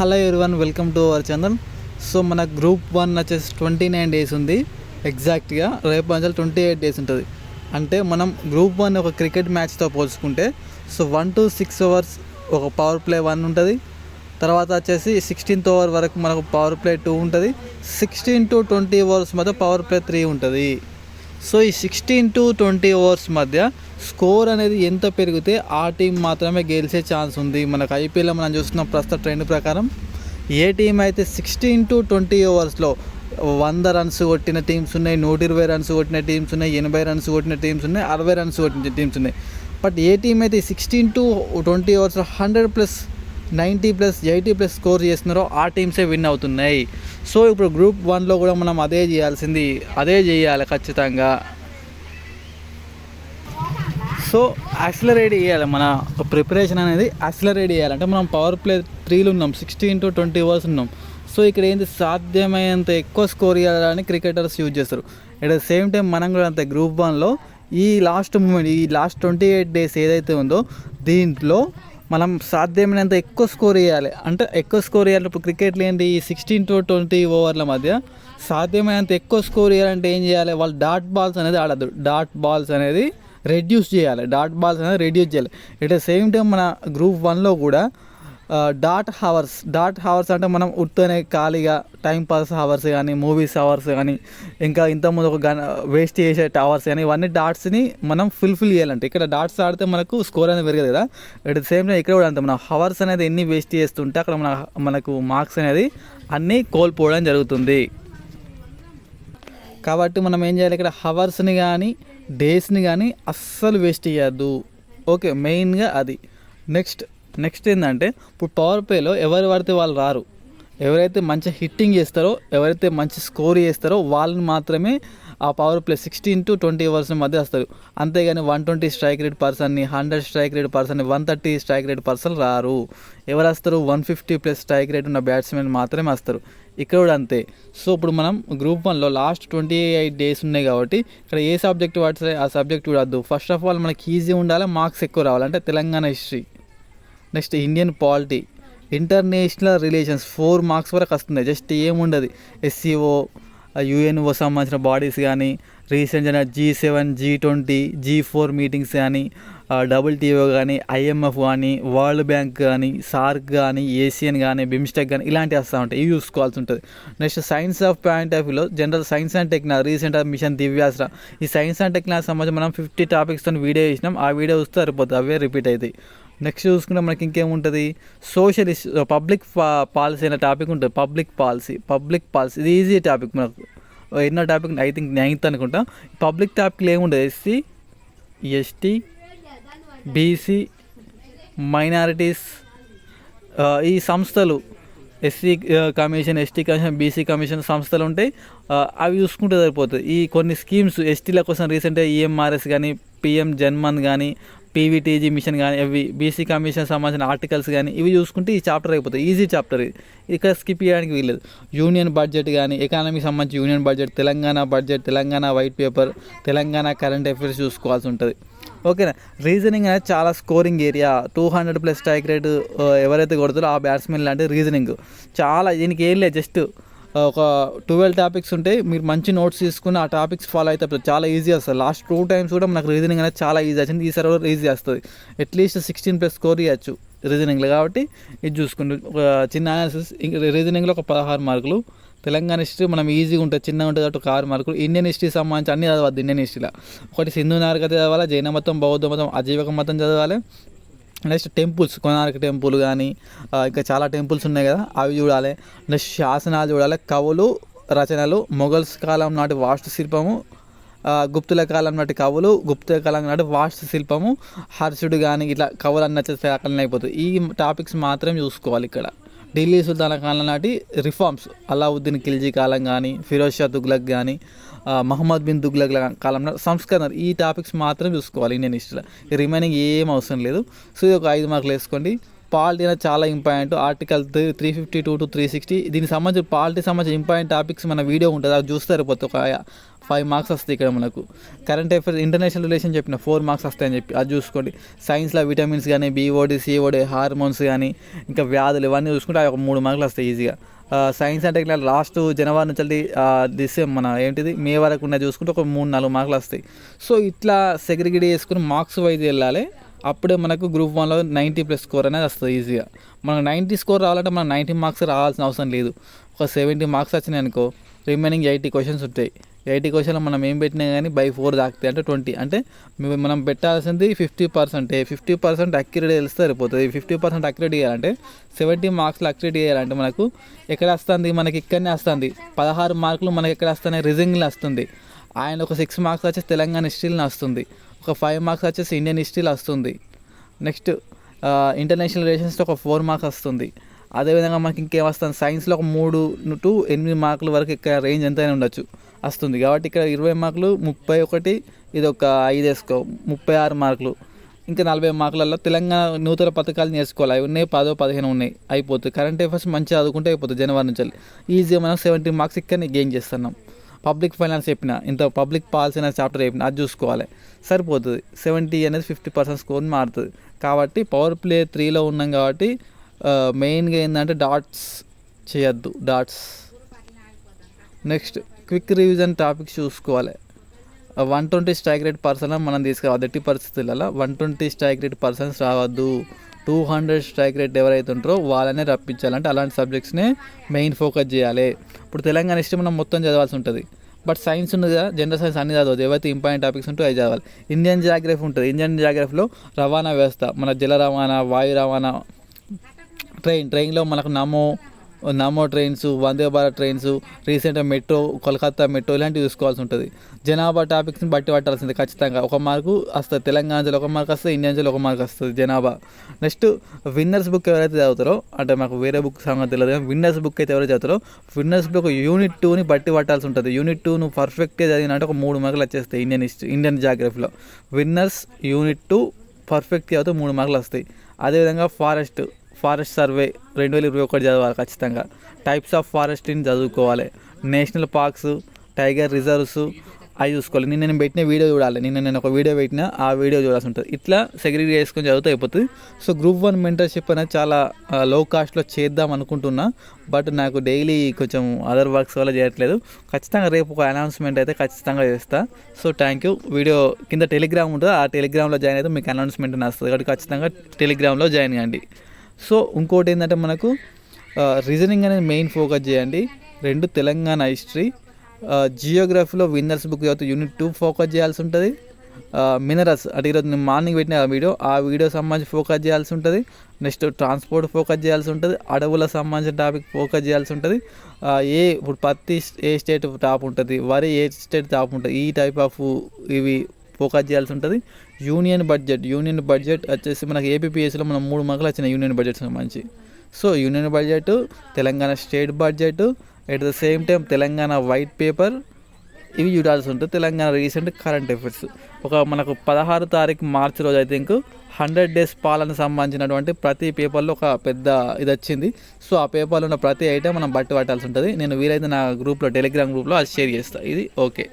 Hello everyone welcome to our Chandan so మన group one వచ్చేసి twenty nine days ఉంది ఎగ్జాక్ట్గా. రేపు నుంచి ట్వంటీ ఎయిట్ డేస్ ఉంటుంది. అంటే మనం గ్రూప్ వన్ ఒక క్రికెట్ మ్యాచ్తో పోల్చుకుంటే so one to six hours ఒక పవర్ ప్లే వన్ ఉంటుంది. తర్వాత వచ్చేసి సిక్స్టీన్త్ ఓవర్ వరకు మనకు పవర్ ప్లే టూ ఉంటుంది. సిక్స్టీన్ టు ట్వంటీ ఓవర్స్ మధ్య పవర్ ప్లే త్రీ ఉంటుంది. సో ఈ సిక్స్టీన్ టు ట్వంటీ ఓవర్స్ మధ్య స్కోర్ అనేది ఎంత పెరిగితే ఆ టీం మాత్రమే గెలిచే ఛాన్స్ ఉంది. మనకు ఐపీఎల్లో మనం చూస్తున్న ప్రస్తుత ట్రెండ్ ప్రకారం ఏ టీం అయితే సిక్స్టీన్ టు ట్వంటీ ఓవర్స్లో వంద రన్స్ కొట్టిన టీమ్స్ ఉన్నాయి నూట ఇరవై రన్స్ కొట్టిన టీమ్స్ ఉన్నాయి ఎనభై రన్స్ కొట్టిన టీమ్స్ ఉన్నాయి అరవై రన్స్ కొట్టిన టీమ్స్ ఉన్నాయి. బట్ ఏ టీం అయితే sixteen to twenty ఓవర్స్లో hundred plus ninety plus eighty plus score చేస్తున్నారో ఆ టీమ్సే విన్ అవుతున్నాయి. సో ఇప్పుడు గ్రూప్ వన్లో కూడా మనం అదే చేయాల్సింది అదే చేయాలి ఖచ్చితంగా. సో యాక్సిలరేట్ చేయాలి మన ప్రిపరేషన్ అనేది యాక్సిలరేట్ చేయాలి. అంటే మనం పవర్ ప్లే త్రీలు ఉన్నాం సిక్స్టీన్ టు ట్వంటీ అవర్స్ ఉన్నాం. సో ఇక్కడ ఏంటి సాధ్యమైనంత ఎక్కువ స్కోర్ చేయాలని క్రికెటర్స్ యూజ్ చేస్తారు. అట్ ద సేమ్ టైం మనం కూడా అంత గ్రూప్ వన్లో ఈ లాస్ట్ మూమెంట్ ఈ లాస్ట్ ట్వంటీ ఎయిట్ డేస్ ఏదైతే ఉందో దీంట్లో మనం సాధ్యమైనంత ఎక్కువ స్కోర్ చేయాలి. అంటే ఎక్కువ స్కోర్ చేయాలి ఇప్పుడు క్రికెట్లో ఏంటి? ఈ సిక్స్టీన్ టు ట్వంటీ ఓవర్ల మధ్య సాధ్యమైనంత ఎక్కువ స్కోర్ చేయాలంటే ఏం చేయాలి? వాళ్ళు డాట్ బాల్స్ అనేది ఆడద్దు. డాట్ బాల్స్ అనేది రెడ్యూస్ చేయాలి. డాట్ బాల్స్ అనేది రెడ్యూస్ చేయాలి. ఎట్ ద సేమ్ టైం మన గ్రూప్ వన్లో కూడా డాట్ హవర్స్ డాట్ హవర్స్ అంటే మనం ఉత్తనే ఖాళీగా టైం పాస్ హవర్స్ కానీ మూవీస్ అవర్స్ కానీ ఇంకా ఇంతకుముందు ఒక గన్ వేస్ట్ చేసే అవర్స్ కానీ ఇవన్నీ డాట్స్ని మనం ఫుల్ఫిల్ చేయాలంటే. ఇక్కడ డాట్స్ ఆడితే మనకు స్కోర్ అనేది పెరగదు కదా. అట్ ద సేమ్ టైం ఇక్కడ కూడా అంతే మనం హవర్స్ అనేది ఎన్ని వేస్ట్ చేస్తుంటే అక్కడ మన మనకు మార్క్స్ అనేది అన్నీ కోల్పోవడం జరుగుతుంది. కాబట్టి మనం ఏం చేయాలి ఇక్కడ హవర్స్ని కానీ డేస్ని కానీ అస్సలు వేస్ట్ చేయొద్దు. ఓకే మెయిన్గా అది. నెక్స్ట్ నెక్స్ట్ ఏంటంటే ఇప్పుడు పవర్ ప్లేలో ఎవరు పడితే వాళ్ళు రారు. ఎవరైతే మంచి హిట్టింగ్ చేస్తారో ఎవరైతే మంచి స్కోర్ చేస్తారో వాళ్ళని మాత్రమే ఆ power play sixteen to twenty hours మధ్య వస్తారు. అంతేగాని వన్ ట్వంటీ స్ట్రైక్ రేట్ పర్సన్ని hundred strike rate person one thirty strike rate person రారు. ఎవరు వస్తారు? One fifty plus strike rate ఉన్న బ్యాట్స్మెన్ మాత్రమే వస్తారు. ఇక్కడ కూడా అంతే. సో ఇప్పుడు మనం గ్రూప్ వన్లో లాస్ట్ ట్వంటీ ఎయిట్ డేస్ ఉన్నాయి కాబట్టి ఇక్కడ ఏ సబ్జెక్ట్ వాడితే ఆ సబ్జెక్ట్ చూడద్దు. ఫస్ట్ ఆఫ్ ఆల్ మనకి ఈజీ ఉండాలి? మార్క్స్ ఎక్కువ రావాలి? అంటే Telangana history next Indian polity international relations four marks వరకు వస్తుంది జస్ట్ ఏముండదు. ఎస్సీఓ యుఎన్ఓ సంబంధించిన బాడీస్ కానీ రీసెంట్గా G seven G twenty G four meetings కానీ డబ్ల్యూటీఓ కానీ ఐఎంఎఫ్ కానీ వరల్డ్ బ్యాంక్ కానీ సార్క్ కానీ ఏషియన్ కానీ బిమ్స్టెక్ కానీ ఇలాంటివి వస్తూ ఉంటాయి. ఇవి చూసుకోవాల్సి ఉంటుంది. Next science of point of వ్యూలో general science and technology recent mission Divyastra. ఈ సైన్స్ అండ్ టెక్నాలజీ సంబంధించి మనం ఫిఫ్టీ టాపిక్స్తో వీడియో చేసినాం. ఆ వీడియో చూస్తే సరిపోతుంది. అవే రిపీట్ అవుతాయి. నెక్స్ట్ చూసుకుంటే మనకి ఇంకేముంటుంది? సోషలిస్ట్ పబ్లిక్ పాలసీ అనే టాపిక్ ఉంటుంది. పబ్లిక్ పాలసీ పబ్లిక్ పాలసీ ఇది ఈజీ టాపిక్ మనకు. Uh, ఎన్నో టాపిక్ ఐ థింక్ నైన్త్ అనుకుంటా. పబ్లిక్ టాపిక్లు ఏముండదు ఎస్సీ ఎస్టీ బీసీ మైనారిటీస్ ఈ సంస్థలు SC commission ST commission BC commission సంస్థలు ఉంటాయి uh, అవి చూసుకుంటే సరిపోతుంది ఈ కొన్ని స్కీమ్స్ ఎస్టీల కోసం రీసెంట్గా ఈఎంఆర్ఎస్ కానీ పిఎం జన్మన్ కానీ పీవీటీజీ మిషన్ కానీ అవి బీసీ కమిషన్ సంబంధించిన ఆర్టికల్స్ కానీ ఇవి చూసుకుంటే ఈ చాప్టర్ అయిపోతుంది. ఈజీ చాప్టర్ ఇది. ఇక్కడ స్కిప్ చేయడానికి వీల్లేదు. యూనియన్ బడ్జెట్ కానీ ఎకానమీకి సంబంధించి union budget Telangana budget Telangana white paper Telangana current affairs చూసుకోవాల్సి ఉంటుంది. ఓకేనా? రీజనింగ్ అనేది చాలా scoring area. Two hundred plus strike rate ఎవరైతే కొడతారో ఆ బ్యాట్స్మెన్ లాంటి రీజనింగ్. చాలా దీనికి ఏం లేదు జస్ట్ ఒక ట్వెల్వ్ టాపిక్స్ ఉంటాయి మీరు మంచి నోట్స్ తీసుకుని ఆ టాపిక్స్ ఫాలో అయితే చాలా ఈజీ వస్తుంది. లాస్ట్ టూ టైమ్స్ కూడా మనకు రీజనింగ్ అనేది చాలా ఈజీ వచ్చింది. ఈసారి కూడా ఈజీ వస్తుంది. అట్లీస్ట్ సిక్స్టీన్ ప్లస్ స్కోర్ ఇవ్వచ్చు రీజనింగ్లో కాబట్టి ఇది చూసుకుంటు ఒక చిన్న అనాలిసిస్ రీజనింగ్లో ఒక పదహారు మార్కులు. తెలంగాణ హిస్టరీ మనం ఈజీగా ఉంటుంది చిన్నగా ఉంటుంది కాబట్టి ఒక ఆరు మార్కులు. ఇండియన్ హిస్టరీ సంబంధించి అన్ని చదవద్దు ఇండియన్ హిస్టరీలో ఒకటి సింధు నాగరికత చదవాలి జైన మతం బౌద్ధ మతం అజీవక మతం చదవాలి. నెక్స్ట్ టెంపుల్స్ కొనార్క్ టెంపుల్ కానీ ఇంకా చాలా టెంపుల్స్ ఉన్నాయి కదా అవి చూడాలి. నెక్స్ట్ శాసనాలు చూడాలి కవులు రచనలు మొఘల్స్ కాలం నాటి వాస్తు శిల్పము గుప్తుల కాలం నాటి కవులు గుప్తుల కాలం నాటి వాస్తు శిల్పము హర్షుడు కానీ ఇట్లా కవులు అన్న అక్కడ అయిపోతుంది ఈ టాపిక్స్ మాత్రం చూసుకోవాలి ఇక్కడ. ఢిల్లీ సుల్తాన కాలం నాటి రిఫార్మ్స్ అలావుద్దీన్ ఖిల్జీ కాలం కానీ ఫిరోజ్ షా తుగ్లక్ కానీ మహమ్మద్ బిన్ తుగ్లక్ కాలంలో సంస్కరణ ఈ టాపిక్స్ మాత్రం చూసుకోవాలి ఇండియన్ హిస్టరీలో రిమైనింగ్ ఏం అవసరం లేదు. సో ఇది ఒక ఐదు మార్కులు వేసుకోండి. పాలిటీ అనేది చాలా important article three fifty two to three sixty దీనికి సంబంధించి పాలిటీ సంబంధించిన ఇంపార్టెంట్ టాపిక్స్ మన వీడియో ఉంటుంది. అది చూస్తే సరిపోతుంది ఒక ఫైవ్ మార్క్స్ వస్తాయి ఇక్కడ మనకు. కరెంట్ అఫేర్స్ ఇంటర్నేషనల్ రిలేషన్ చెప్పిన ఫోర్ మార్క్స్ వస్తాయని చెప్పి అది చూసుకోండి. సైన్స్లో విటమిన్స్ కానీ బీఓడి సిఓడి హార్మోన్స్ కానీ ఇంకా వ్యాధులు ఇవన్నీ చూసుకుంటే అవి ఒక మూడు మార్కులు వస్తాయి ఈజీగా సైన్స్ అంటే టెక్నాలజీ లాస్ట్ జనవరి నుంచి దిస్ మన ఏంటిది మే వరకు ఉన్నది చూసుకుంటే ఒక మూడు నాలుగు మార్కులు వస్తాయి. సో ఇట్లా సెగ్రిగేట్ చేసుకుని మార్క్స్ వైజ్ వెళ్ళాలి. అప్పుడే మనకు గ్రూప్ వన్లో నైంటీ ప్లస్ స్కోర్ అనేది వస్తుంది ఈజీగా. మనకు నైంటీ స్కోర్ రావాలంటే మనం నైంటీ మార్క్స్ రావాల్సిన అవసరం లేదు. ఒక సెవెంటీ మార్క్స్ వచ్చినాయి అనుకో రిమైనింగ్ ఎయిటీ క్వశ్చన్స్ ఉంటాయి. ఎయిటీ క్వశ్చన్లో మనం ఏం పెట్టినా కానీ బై ఫోర్ దాకుతాయి అంటే ట్వంటీ. అంటే మేము- మనం పెట్టాల్సింది fifty percent. Fifty percent accurate తెలిస్తే సరిపోతుంది. ఫిఫ్టీ పర్సెంట్ అక్యురేట్ చేయాలంటే సెవెంటీ మార్క్స్లో అక్యురేట్ చేయాలంటే మనకు ఎక్కడ వస్తుంది? మనకి ఇక్కడనే వస్తుంది. పదహారు మార్కులు మనకి ఎక్కడ వస్తున్నాయి రిజింగ్లు వస్తుంది. ఆయన ఒక సిక్స్ మార్క్స్ వచ్చేసి తెలంగాణ హిస్టరీలో వస్తుంది. ఒక ఫైవ్ మార్క్స్ వచ్చేసి ఇండియన్ హిస్టరీలో వస్తుంది. నెక్స్ట్ ఇంటర్నేషనల్ రిలేషన్స్లో ఒక ఫోర్ మార్క్స్ వస్తుంది. అదేవిధంగా మనకి ఇంకేం వస్తుంది? సైన్స్లో ఒక మూడు టు ఎనిమిది మార్కుల వరకు ఇక్కడ రేంజ్ ఎంతైనా ఉండొచ్చు. వస్తుంది. కాబట్టి ఇక్కడ ఇరవై మార్కులు ముప్పై ఒకటి ఇది ఒక ఐదు వేసుకో ముప్పై ఆరు మార్కులు. ఇంకా నలభై మార్కులలో తెలంగాణ నూతన పథకాలు నేర్చుకోవాలి. అవి ఉన్నాయి పదో పదిహేను ఉన్నాయి అయిపోతుంది కరెంట్ అఫైర్స్ మంచిగా చదువుకుంటే అయిపోతుంది జనవరి నుంచి. ఈజీగా మనం సెవెంటీ మార్క్స్ ఇక్కడ గెయిన్ చేస్తున్నాం. పబ్లిక్ ఫైనాన్స్ చెప్పిన ఇంత పబ్లిక్ పాలసీ అనే చాప్టర్ చెప్పిన అది చూసుకోవాలి. సరిపోతుంది. సెవెంటీ అనేది ఫిఫ్టీ పర్సెంట్ స్కోర్ మారుతుంది. కాబట్టి పవర్ ప్లే త్రీలో ఉన్నాం కాబట్టి మెయిన్గా ఏంటంటే డాట్స్ చేయొద్దు dots. Next quick revision topics చూసుకోవాలి. One twenty strike rate person మనం తీసుకోవాలి ఎట్టి పరిస్థితులలో one twenty strike rate persons రావద్దు. టూ హండ్రెడ్ స్ట్రైక్ రేట్ ఎవరైతే ఉంటారో వాళ్ళనే రప్పించాలంటే అలాంటి సబ్జెక్ట్స్నే మెయిన్ ఫోకస్ చేయాలి. ఇప్పుడు తెలంగాణ హిస్టరీ మనం మొత్తం చదవాల్సి ఉంటుంది. బట్ సైన్స్ ఉంది కదా జనరల్ సైన్స్ అన్ని చదవద్దు. ఏవైతే ఇంపార్టెంట్ టాపిక్స్ ఉంటాయో అవి చదవాలి. ఇండియన్ జాగ్రఫీ ఉంటుంది. ఇండియన్ జాగ్రఫీలో రవాణా వ్యవస్థ మన జల రవాణా వాయు రవాణా ట్రైన్ ట్రైన్లో మనకు నమో నమో ట్రైన్స్ వందే భారత్ ట్రైన్స్ రీసెంట్గా మెట్రో కోల్కతా మెట్రో ఇలాంటివి చూసుకోవాల్సి ఉంటుంది. జనాభా టాపిక్స్ని బట్టి పట్టాల్సింది ఖచ్చితంగా. ఒక మార్కు వస్తుంది తెలంగాణలో ఒక మార్క్ వస్తుంది ఇండియన్స్లో ఒక మార్క్ వస్తుంది జనాభా. నెక్స్ట్ విన్నర్స్ బుక్ ఎవరైతే చదువుతారో అంటే మాకు వేరే బుక్ సంగతి తెలియదు కానీ విన్నర్స్ బుక్ అయితే ఎవరైతే చదువుతారో విన్నర్స్ బుక్ యూనిట్ టూని బట్టి పట్టాల్సి ఉంటుంది. యూనిట్ టూ నువ్వు పర్ఫెక్ట్గా చదివినంటే ఒక మూడు మార్కులు వచ్చేస్తాయి ఇండియన్ హిస్టరీ ఇండియన్ జాగ్రఫీలో. విన్నర్స్ యూనిట్ టూ పర్ఫెక్ట్గా చదివితే మూడు మార్కులు వస్తాయి. అదేవిధంగా ఫారెస్ట్ ఫారెస్ట్ సర్వే రెండు వేల ఇరవై ఒకటి చదవాలి ఖచ్చితంగా. టైప్స్ ఆఫ్ ఫారెస్ట్ని చదువుకోవాలి. నేషనల్ పార్క్స్ టైగర్ రిజర్వ్స్ అవి చూసుకోవాలి. నిన్న నేను పెట్టిన వీడియో చూడాలి. నిన్న నేను ఒక వీడియో పెట్టిన ఆ వీడియో చూడాల్సి ఉంటుంది. ఇట్లా సెగ్రిగేట్ చేసుకొని చదివితే అయిపోతుంది. సో గ్రూప్ వన్ మెంటర్షిప్ అనేది చాలా లో కాస్ట్లో చేద్దాం అనుకుంటున్నా. బట్ నాకు డైలీ కొంచెం అదర్ వర్క్స్ వల్ల చేయట్లేదు. ఖచ్చితంగా రేపు ఒక అనౌన్స్మెంట్ అయితే ఖచ్చితంగా చేస్తా. సో థ్యాంక్ యూ వీడియో కింద టెలిగ్రామ్ ఉంటుంది. ఆ టెలిగ్రామ్లో జాయిన్ అయితే మీకు అనౌన్స్మెంట్ వస్తుంది. కాబట్టి ఖచ్చితంగా టెలిగ్రామ్లో జాయిన్ కండి. సో ఇంకోటి ఏంటంటే మనకు రీజనింగ్ అనేది మెయిన్ ఫోకస్ చేయండి. రెండు తెలంగాణ హిస్టరీ జియోగ్రఫీలో విన్నర్స్ బుక్ చదువుతూ యూనిట్ టూ ఫోకస్ చేయాల్సి ఉంటుంది. మినరల్స్ అంటే ఈరోజు నేను మార్నింగ్ పెట్టిన ఆ వీడియో ఆ వీడియో సంబంధించి ఫోకస్ చేయాల్సి ఉంటుంది. నెక్స్ట్ ట్రాన్స్పోర్ట్ ఫోకస్ చేయాల్సి ఉంటుంది. అడవుల సంబంధించిన టాపిక్ ఫోకస్ చేయాల్సి ఉంటుంది. ఏ ఇప్పుడు పత్తి ఏ స్టేట్ టాప్ ఉంటుంది వరి ఏ స్టేట్ టాప్ ఉంటుంది ఈ టైప్ ఆఫ్ ఇవి ఫోకస్ చేయాల్సి ఉంటుంది. యూనియన్ బడ్జెట్ యూనియన్ బడ్జెట్ వచ్చేసి మనకి ఏపీపీఎస్లో మనం మూడు మార్కులు వచ్చినాయి యూనియన్ బడ్జెట్ సంబంధించి. So union budget Telangana state budget at the same time Telangana white paper ఇవి చూడాల్సి ఉంటుంది. Telangana recent current affairs. ఒక మనకు పదహారు తారీఖు మార్చి రోజు ఐ థింక్ హండ్రెడ్ డేస్ పాలన సంబంధించినటువంటి ప్రతి పేపర్లో ఒక పెద్ద ఇది వచ్చింది. సో ఆ పేపర్లో ఉన్న ప్రతి ఐటమ్ మనం బట్టి పట్టాల్సి ఉంటుంది. నేను వీలైతే నా గ్రూప్లో టెలిగ్రామ్ గ్రూప్లో అది షేర్ చేస్తాను ఇది ఓకే.